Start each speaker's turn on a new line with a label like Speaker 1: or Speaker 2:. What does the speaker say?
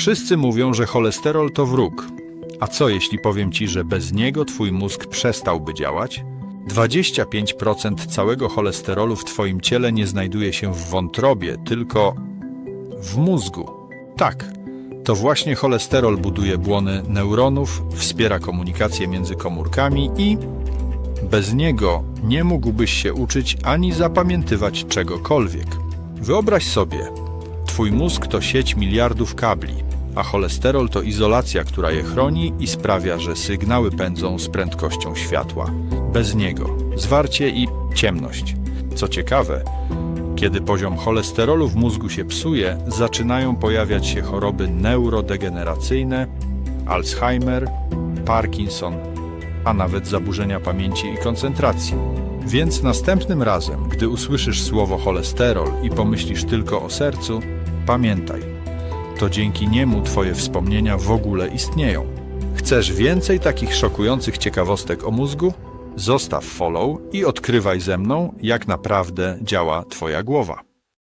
Speaker 1: Wszyscy mówią, że cholesterol to wróg. A co jeśli powiem ci, że bez niego twój mózg przestałby działać? 25% całego cholesterolu w twoim ciele nie znajduje się w wątrobie, tylko w mózgu. Tak, to właśnie cholesterol buduje błony neuronów, wspiera komunikację między komórkami i bez niego nie mógłbyś się uczyć ani zapamiętywać czegokolwiek. Wyobraź sobie, twój mózg to sieć miliardów kabli, a cholesterol to izolacja, która je chroni i sprawia, że sygnały pędzą z prędkością światła. Bez niego zwarcie i ciemność. Co ciekawe, kiedy poziom cholesterolu w mózgu się psuje, zaczynają pojawiać się choroby neurodegeneracyjne, Alzheimer, Parkinson, a nawet zaburzenia pamięci i koncentracji. Więc następnym razem, gdy usłyszysz słowo cholesterol i pomyślisz tylko o sercu, pamiętaj, to dzięki niemu Twoje wspomnienia w ogóle istnieją. Chcesz więcej takich szokujących ciekawostek o mózgu? Zostaw follow i odkrywaj ze mną, jak naprawdę działa Twoja głowa.